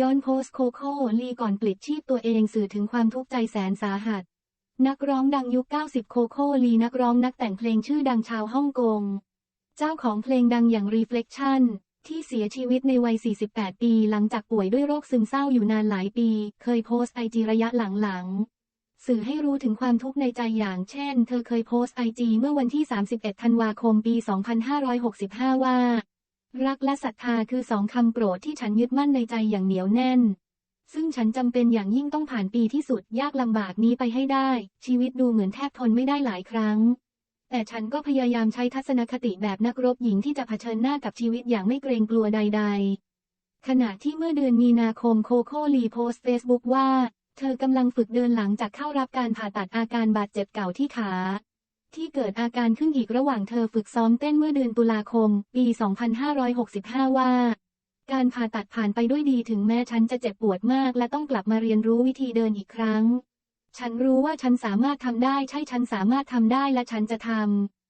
ย้อนโพสโคโค่ลีก่อนปลิดชีพตัวเองสื่อถึงความทุกข์ใจแสนสาหัส นักร้องดังยุค 90 โคโค่ลีนักร้องนักแต่งเพลงชื่อดังชาวฮ่องกง เจ้าของเพลงดังอย่าง Reflection ที่เสียชีวิตในวัย 48 ปีหลังจากป่วยด้วยโรคซึมเศร้าอยู่นานหลายปี เคยโพสต์ไอจีระยะหลังๆ สื่อให้รู้ถึงความทุกข์ในใจอย่างเช่น เธอเคยโพสต์ไอจีเมื่อวันที่ 31 ธันวาคม ปี 2565 ว่า รักและศรัทธาคือสองคำโปรดที่ฉันยึดมั่นในใจอย่างเหนียวแน่น ซึ่งฉันจำเป็นอย่างยิ่งต้องผ่านปีที่สุดยากลำบากนี้ไปให้ได้ ชีวิตดูเหมือนแทบทนไม่ได้หลายครั้ง แต่ฉันก็พยายามใช้ทัศนคติแบบนักรบหญิงที่จะเผชิญหน้ากับชีวิตอย่างไม่เกรงกลัวใด ๆ ขณะที่เมื่อเดือนมีนาคมโคโค่ลีโพสเฟซบุ๊กว่า เธอกำลังฝึกเดินหลังจากเข้ารับการผ่าตัดอาการบาดเจ็บเก่าที่ขา ที่เกิดอาการขึ้นอีกระหว่างเธอฝึกซ้อมเต้นเมื่อเดือนตุลาคม ปี 2565 ว่า การผ่าตัดผ่านไปด้วยดีถึงแม้ฉันจะเจ็บปวดมาก และต้องกลับมาเรียนรู้วิธีเดินอีกครั้ง ฉันรู้ว่าฉันสามารถทำได้ใช่ฉันสามารถทำได้และฉันจะทำ